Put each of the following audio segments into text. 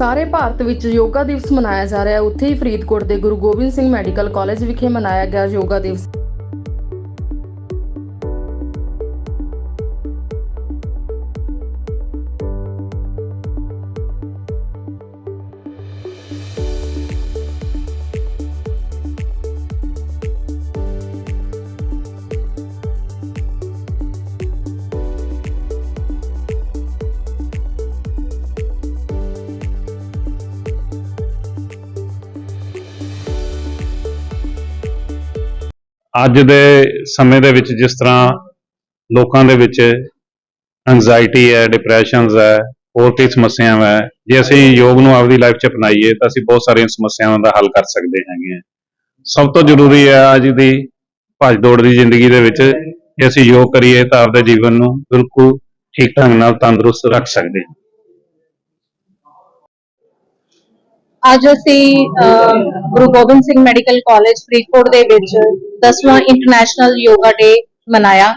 ਸਾਰੇ ਭਾਰਤ ਵਿੱਚ ਯੋਗਾ ਦਿਵਸ ਮਨਾਇਆ ਜਾ ਰਿਹਾ ਹੈ। ਉੱਥੇ ਹੀ ਫਰੀਦਕੋਟ ਦੇ ਗੁਰੂ ਗੋਬਿੰਦ ਸਿੰਘ ਮੈਡੀਕਲ ਕਾਲਜ ਵਿਖੇ ਮਨਾਇਆ ਗਿਆ ਯੋਗਾ ਦਿਵਸ। ਅੱਜ ਦੇ ਸਮੇਂ ਦੇ ਵਿੱਚ ਜਿਸ ਤਰ੍ਹਾਂ ਲੋਕਾਂ ਦੇ ਵਿੱਚ ਐਂਜ਼ਾਇਟੀ ਹੈ ਡਿਪਰੈਸ਼ਨਸ ਹੈ, ਹੋਰ ਕਈ ਸਮੱਸਿਆਵਾਂ ਹੈ, ਜੇ ਅਸੀਂ ਯੋਗ ਨੂੰ ਆਪਦੀ ਲਾਈਫ 'ਚ ਅਪਣਾਈਏ ਤਾਂ ਅਸੀਂ ਬਹੁਤ ਸਾਰੀਆਂ ਸਮੱਸਿਆਵਾਂ ਦਾ ਹੱਲ ਕਰ ਸਕਦੇ ਹੈਗੇ ਹਾਂ। ਸਭ ਤੋਂ ਜ਼ਰੂਰੀ ਹੈ ਅੱਜ ਦੀ ਭੱਜ ਦੌੜ ਦੀ ਜ਼ਿੰਦਗੀ ਦੇ ਵਿੱਚ ਜੇ ਅਸੀਂ ਯੋਗ ਕਰੀਏ ਤਾਂ ਆਪਦੇ ਜੀਵਨ ਨੂੰ ਬਿਲਕੁਲ ਠੀਕ ਢੰਗ ਨਾਲ ਤੰਦਰੁਸਤ ਰੱਖ ਸਕਦੇ ਹਾਂ। ਅੱਜ ਅਸੀਂ ਅਹ, ਗੁਰੂ ਗੋਬਿੰਦ ਸਿੰਘ ਮੈਡੀਕਲ ਕਾਲਜ ਫਰੀਦਕੋਟ ਦੇ ਵਿੱਚ 10ਵਾਂ ਇੰਟਰਨੈਸ਼ਨਲ ਯੋਗਾ ਡੇ ਮਨਾਇਆ।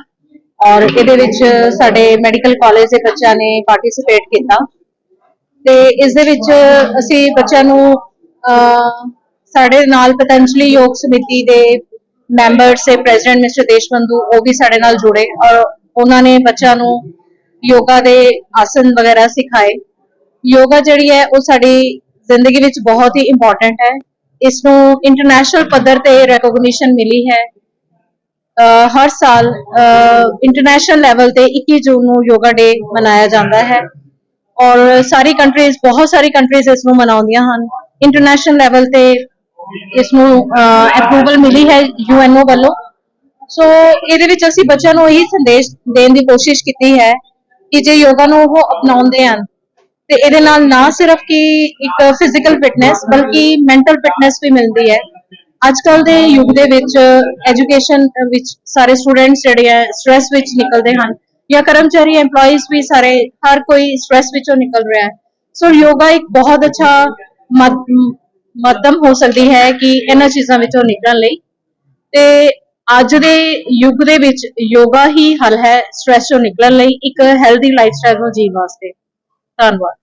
ਔਰ ਇਹਦੇ ਵਿੱਚ ਸਾਡੇ ਮੈਡੀਕਲ ਕਾਲਜ ਦੇ ਬੱਚਿਆਂ ਨੇ ਪਾਰਟਿਸਿਪੇਟ ਕੀਤਾ। ਤੇ ਇਸ ਦੇ ਵਿੱਚ ਅਸੀਂ ਬੱਚਿਆਂ ਨੂੰ ਅਹ, ਸਾਡੇ ਨਾਲ ਪਤੰਜਲੀ ਯੋਗ ਸਮਿਤੀ ਦੇ ਮੈਂਬਰਸ ਤੇ ਪ੍ਰੈਜ਼ੀਡੈਂਟ ਮਿਸਟਰ ਦੇਸ਼ਬੰਧੂ ਉਹ ਵੀ ਸਾਡੇ ਨਾਲ ਜੁੜੇ ਔਰ ਉਹਨਾਂ ਨੇ ਬੱਚਿਆਂ ਨੂੰ ਯੋਗਾ ਦੇ ਆਸਨ ਵਗੈਰਾ ਸਿਖਾਏ। ਯੋਗਾ ਜਿਹੜੀ ਹੈ ਉਹ ਸਾਡੀ ਜ਼ਿੰਦਗੀ ਵਿੱਚ ਬਹੁਤ ਹੀ ਇੰਪੋਰਟੈਂਟ ਹੈ। ਇਸ ਨੂੰ ਇੰਟਰਨੈਸ਼ਨਲ ਪੱਧਰ ਤੇ ਰੈਕੋਗਨੀਸ਼ਨ ਮਿਲੀ ਹੈ। ਹਰ ਸਾਲ ਇੰਟਰਨੈਸ਼ਨਲ ਲੈਵਲ ਤੇ 21 ਜੂਨ ਨੂੰ ਯੋਗਾ ਡੇ ਮਨਾਇਆ ਜਾਂਦਾ ਹੈ। ਔਰ ਸਾਰੀ ਕੰਟਰੀਜ਼ ਬਹੁਤ ਸਾਰੀ ਕੰਟਰੀਜ਼ ਇਸ ਨੂੰ ਮਨਾਉਂਦੀਆਂ ਹਨ। ਇੰਟਰਨੈਸ਼ਨਲ ਲੈਵਲ ਤੇ ਇਸ ਨੂੰ ਅਪਰੂਵਲ ਮਿਲੀ ਹੈ ਯੂਐਨਓ ਵੱਲੋਂ। ਸੋ ਇਹਦੇ ਵਿੱਚ ਅਸੀਂ ਬੱਚਿਆਂ ਨੂੰ ਇਹੀ ਸੰਦੇਸ਼ ਦੇਣ ਦੀ ਕੋਸ਼ਿਸ਼ ਕੀਤੀ ਹੈ ਕਿ ਜੇ ਯੋਗਾ ਨੂੰ ਉਹ ਅਪਣਾਉਂਦੇ ਹਨ ਤੇ ਇਹਦੇ ਨਾਲ ਨਾ ਸਿਰਫ ਕਿ ਇੱਕ ਫਿਜ਼ੀਕਲ ਫਿਟਨੈਸ ਬਲਕਿ ਮੈਂਟਲ ਫਿਟਨੈਸ ਵੀ ਮਿਲਦੀ ਹੈ। ਅੱਜ ਕੱਲ ਦੇ ਯੁੱਗ ਦੇ ਵਿੱਚ ਐਜੂਕੇਸ਼ਨ ਵਿੱਚ ਸਾਰੇ ਸਟੂਡੈਂਟਸ ਜਿਹੜੇ ਆ ਸਟ੍ਰੈਸ ਵਿੱਚ ਨਿਕਲਦੇ ਹਨ। ਜਾਂ ਕਰਮਚਾਰੀ, EMPLOYEES ਵੀ ਸਾਰੇ, ਹਰ ਕੋਈ ਸਟ੍ਰੈਸ ਵਿੱਚੋਂ ਨਿਕਲ ਰਿਹਾ ਹੈ। ਸੋ ਯੋਗਾ ਇੱਕ ਬਹੁਤ ਅੱਛਾ ਮਧ- ਮਾਧਿਅਮ ਹੋ ਸਕਦੀ ਹੈ ਕਿ ਇਹਨਾਂ ਚੀਜ਼ਾਂ ਵਿੱਚੋਂ ਨਿਕਲਣ ਲਈ। ਤੇ ਅੱਜ ਦੇ ਯੁੱਗ ਦੇ ਵਿੱਚ ਯੋਗਾ ਹੀ ਹੱਲ ਹੈ ਸਟ੍ਰੈਸ ਤੋਂ ਨਿਕਲਣ ਲਈ, ਇੱਕ ਹੈਲਦੀ ਲਾਈਫ ਸਟਾਈਲ ਨੂੰ ਜੀਣ ਵਾਸਤੇ। ਧੰਨਵਾਦ।